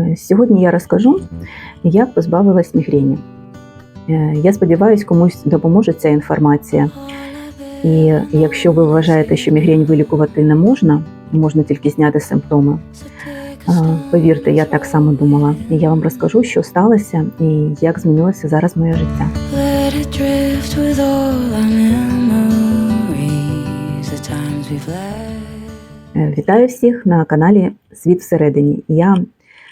Е, Сьогодні я розкажу, як позбавилась мігрені. Е, Я сподіваюся, комусь допоможе ця інформація. І якщо ви вважаєте, що мігрень вилікувати не можна, можна тільки зняти симптоми. Повірте, я так само думала. І я вам розкажу, що сталося і як змінилося зараз моє життя. Е, Вітаю всіх на каналі Світ всередині. Я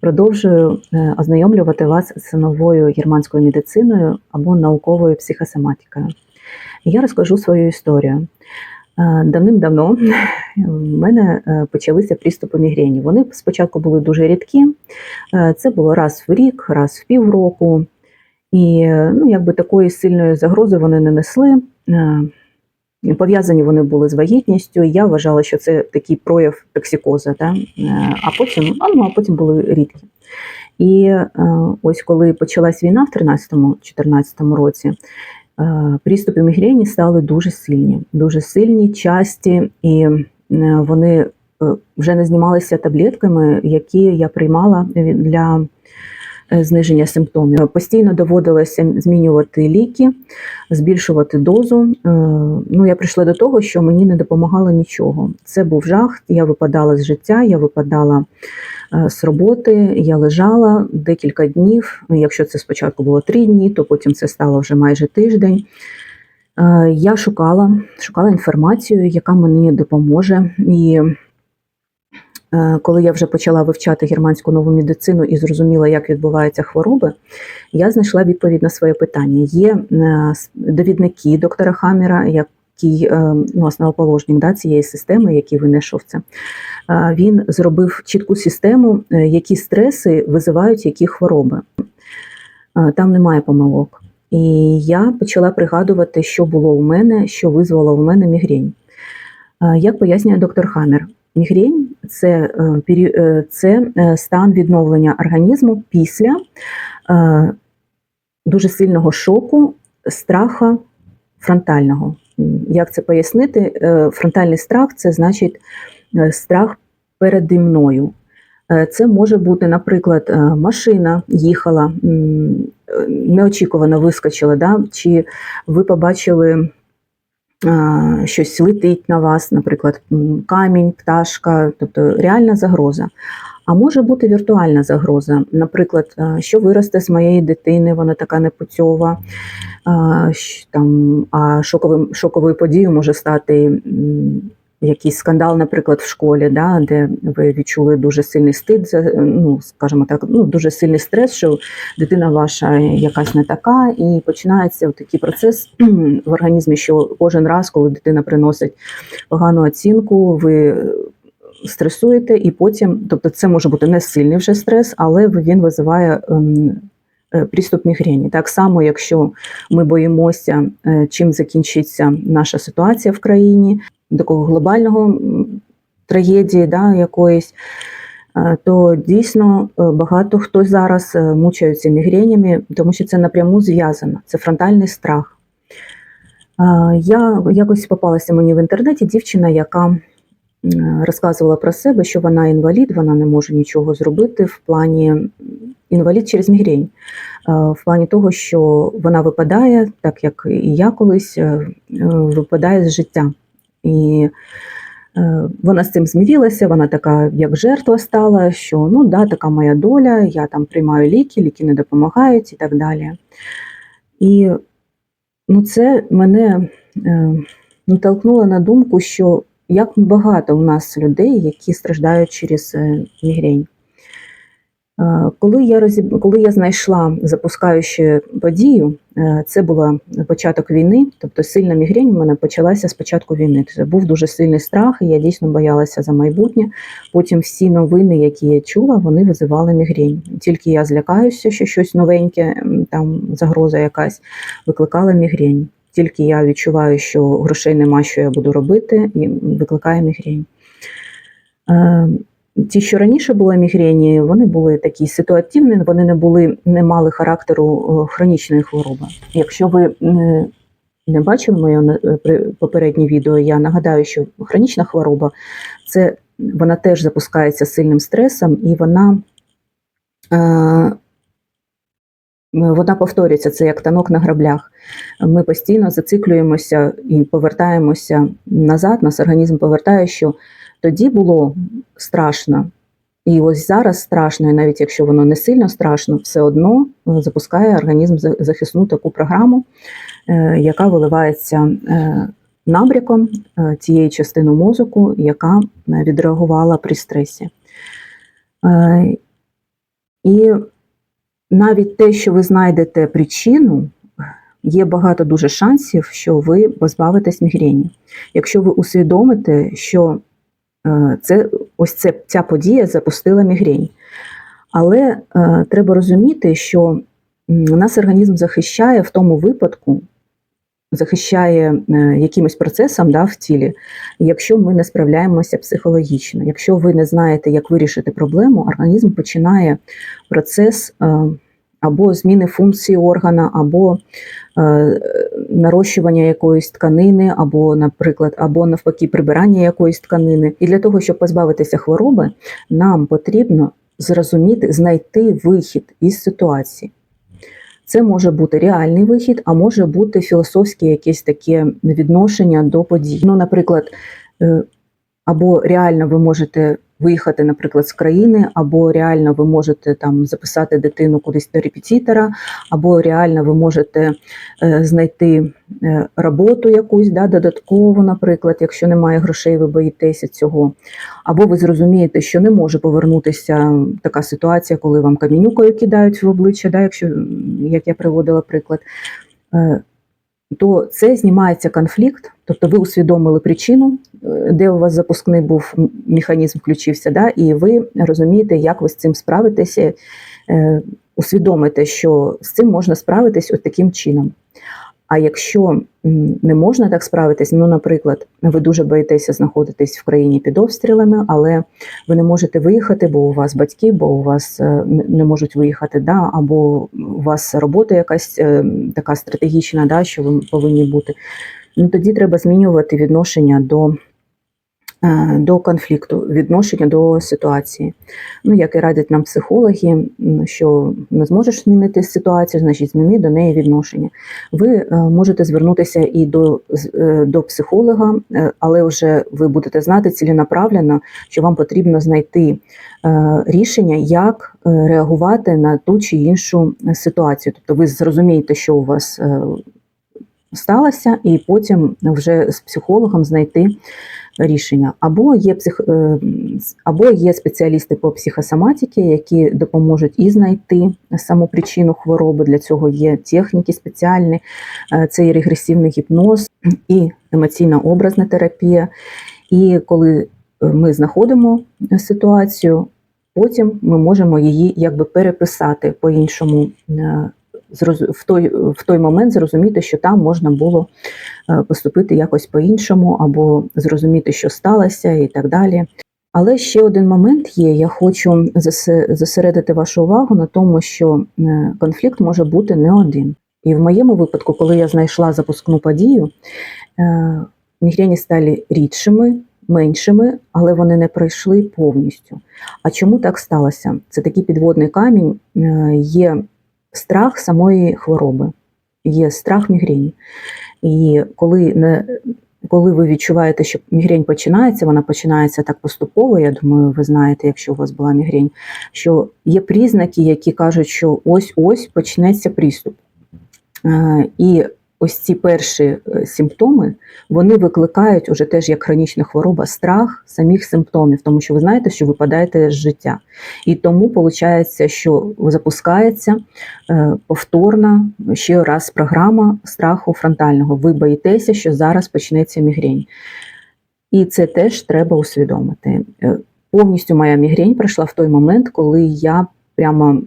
продовжую е, ознайомлювати вас з новою германською медициною або науковою психосоматикою. Я розкажу свою історію. Е, Давним-давно в мене е, почалися приступи мігрені. Вони спочатку були дуже рідкі. Це було раз в рік, раз в півроку. І ну, якби такої сильної загрози вони не несли. Пов'язані вони були з вагітністю. Я вважала, що це такий прояв токсикозу, да? Е, а потім, а, ну, а потім були рідкі. І е, ось коли почалась війна в 13-14 році, е, приступи мігрені стали дуже сильні, дуже сильні, часті, і вони вже не знімалися таблетками, які я приймала для зниження симптомів. Постійно доводилося змінювати ліки, збільшувати дозу. Е, Ну, я прийшла до того, що мені не допомагало нічого. Це був жах. Я випадала з життя, я випадала е, з роботи, я лежала декілька днів. Ну, Якщо це спочатку було три дні, то потім це стало вже майже тиждень. Е, Я шукала, шукала інформацію, яка мені допоможе. І е, коли я вже почала вивчати германську нову медицину і зрозуміла, як відбуваються хвороби, я знайшла відповідь на своє питання. Є е, довідники доктора Хаммера, який е, ну, основоположник да, цієї системи, який винайшов це. Е, Він зробив чітку систему, е, які стреси визивають які хвороби. Е, Там немає помилок. І я почала пригадувати, що було у мене, що визвало у мене мігрень. Е, Як пояснює доктор Хаммер, мігрень це, е, е, це е, стан відновлення організму після дуже сильного шоку, страха фронтального. Як це пояснити? Фронтальний страх це значить страх переді мною. Це може бути, наприклад, машина їхала, неочікувано вискочила, да? чи ви побачили щось летить на вас, наприклад, камінь, пташка, тобто реальна загроза. А може бути віртуальна загроза. Наприклад, що виросте з моєї дитини, вона така непутьова, там, а шоковим, шоковою подією може стати якийсь скандал, наприклад, в школі, да, де ви відчули дуже сильний стид, ну, скажімо так, ну, дуже сильний стрес, що дитина ваша якась не така, і починається такий процес в організмі, що кожен раз, коли дитина приносить погану оцінку, ви стресуєте, і потім, тобто це може бути не сильний вже стрес, але він визиває ем, е, приступ мігрені. Так само, якщо ми боїмося, е, чим закінчиться наша ситуація в країні, такого глобального трагедії, да, якоїсь. То дійсно е, багато хто зараз е, мучаються мігренями, тому що це напряму зв'язано. Це фронтальний страх. Я якось попалася мені в інтернеті дівчина, яка розказувала про себе, що вона інвалід, вона не може нічого зробити в плані інвалід через мігрень, в плані того, що вона випадає, так як і я колись е, випадає з життя. І е, вона з цим змірилася, вона така, як жертва стала, що ну да, така моя доля, я там приймаю ліки, ліки не допомагають і так далі. І ну, це мене е, натолкнуло на думку, що як багато у нас людей, які страждають через е, мігрень. Коли я розіб... коли я знайшла запускаючу подію, е, це був початок війни, тобто сильна мігрень у мене почалася з початку війни. Це був дуже сильний страх, і я дійсно боялася за майбутнє. Потім всі новини, які я чула, вони визивали мігрень. Тільки я злякаюся, що щось новеньке, там загроза якась, викликала мігрень. Тільки я відчуваю, що грошей нема, що я буду робити, і викликає мігрень. Ті, що раніше були мігрені, вони були такі ситуативні, вони не були, не мали характеру е, хронічної хвороби. Якщо ви не, не бачили моє е, попереднє відео, я нагадаю, що хронічна хвороба це вона теж запускається сильним стресом, і вона е, вона повторюється, це як танок на граблях. Ми постійно зациклюємося і повертаємося назад, нас організм повертає, що тоді було страшно, і ось зараз страшно, і навіть якщо воно не сильно страшно, все одно е, запускає організм захисну таку програму, е, яка виливається е, набряком тієї частини мозку, яка відреагувала при стресі. І навіть те, що ви знайдете причину, є багато дуже шансів, що ви позбавитесь мігрені. Якщо ви усвідомите, що це, ось це, ця подія запустила мігрень. Але е, треба розуміти, що нас організм захищає в тому випадку, захищає е, якимось процесом да, в тілі, якщо ми не справляємося психологічно. Якщо ви не знаєте, як вирішити проблему, організм починає процес е, або зміни функції органа, або е, нарощування якоїсь тканини, або, наприклад, або навпаки, прибирання якоїсь тканини. І для того, щоб позбавитися хвороби, нам потрібно зрозуміти, знайти вихід із ситуації. Це може бути реальний вихід, а може бути філософське якесь таке відношення до подій. Ну, наприклад, е, або реально ви можете виїхати, наприклад, з країни, або реально ви можете там записати дитину кудись до репетитора, або реально ви можете е, знайти е, роботу якусь да, додаткову, наприклад, якщо немає грошей, ви боїтеся цього. Або ви зрозумієте, що не може повернутися така ситуація, коли вам камінюкою кидають в обличчя, да, якщо як я приводила приклад. Е, то це знімається конфлікт, тобто ви усвідомили причину, е, де у вас запускний був механізм, включився, да, і ви розумієте, як ви з цим справитеся, е, усвідомите, що з цим можна справитись ось таким чином. А якщо не можна так справитись, ну, наприклад, ви дуже боїтеся знаходитись в країні під обстрілами, але ви не можете виїхати, бо у вас батьки, бо у вас е, не- можуть виїхати, да, або у вас робота якась така стратегічна, да, що ви повинні бути. Ну тоді треба змінювати відношення до, е, до конфлікту, відношення до ситуації. Ну, як і радять нам психологи, що не зможеш змінити ситуацію, значить зміни до неї відношення. Ви е, можете звернутися і до, е, до психолога, але вже ви будете знати ціленаправленно, що вам потрібно знайти рішення, як реагувати на ту чи іншу ситуацію. Тобто ви зрозумієте, що у вас сталося, і потім вже з психологом знайти рішення. Або є псих... е, або є спеціалісти по психосоматиці, які допоможуть і знайти саму причину хвороби. Для цього є техніки спеціальні, Е, це і регресивний гіпноз, і емоційна образна терапія. І коли е, ми знаходимо ситуацію, потім ми можемо її якби переписати по-іншому. е, зроз- В той, в той момент зрозуміти, що там можна було е, поступити якось по-іншому, або зрозуміти, що сталося, і так далі. Але ще один момент є. Я хочу зосередити вашу увагу на тому, що е, конфлікт може бути не один. І в моєму випадку, коли я знайшла запускну подію, е, мігрені стали рідшими, меншими, але вони не пройшли повністю. А чому так сталося? Це такий підводний камінь. Є страх самої хвороби, є страх мігрені. І коли не коли ви відчуваєте, що мігрень починається, вона починається так поступово. Я думаю, ви знаєте, якщо у вас була мігрень, що є признаки, які кажуть, що ось-ось почнеться приступ. Е, І ось ці перші е, симптоми вони викликають уже теж як хронічна хвороба страх самих симптомів, тому що ви знаєте, що випадаєте з життя. І тому виходить, що запускається е, повторна ще раз програма страху фронтального. Ви боїтеся, що зараз почнеться мігрень. І це теж треба усвідомити. Е, Повністю моя мігрень пройшла в той момент, коли я прямо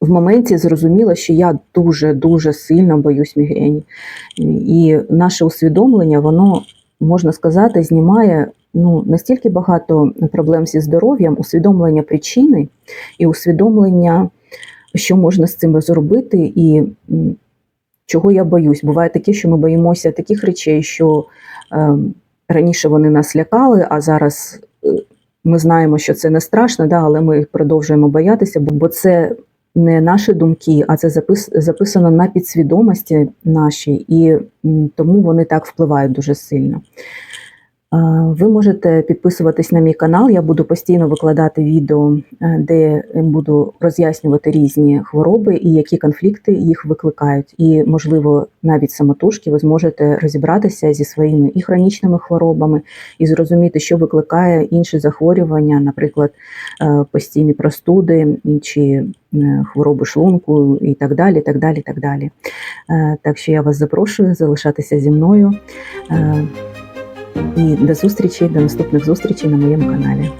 в моменті зрозуміла, що я дуже дуже сильно боюсь мігрені. І наше усвідомлення, воно можна сказати, знімає ну настільки багато проблем зі здоров'ям, усвідомлення причини і усвідомлення, що можна з цим зробити, і чого я боюсь. Буває таке, що ми боїмося таких речей, що е, раніше вони нас лякали, а зараз. е, ми знаємо, що це не страшно, да, але ми продовжуємо боятися, бо бо це не наші думки, а це запис, записано на підсвідомості нашій, і тому вони так впливають дуже сильно. Ви можете підписуватись на мій канал. Я буду постійно викладати відео, е, де буду роз'яснювати різні хвороби і які конфлікти їх викликають. І, можливо, навіть самотужки ви зможете розібратися зі своїми і хронічними хворобами, і зрозуміти, що викликає інші захворювання, наприклад, е, постійні простуди чи е, хвороби шлунку і так далі. так далі, так далі. Так що я вас запрошую залишатися зі мною. І до зустрічі, до наступних зустрічей на моєму каналі.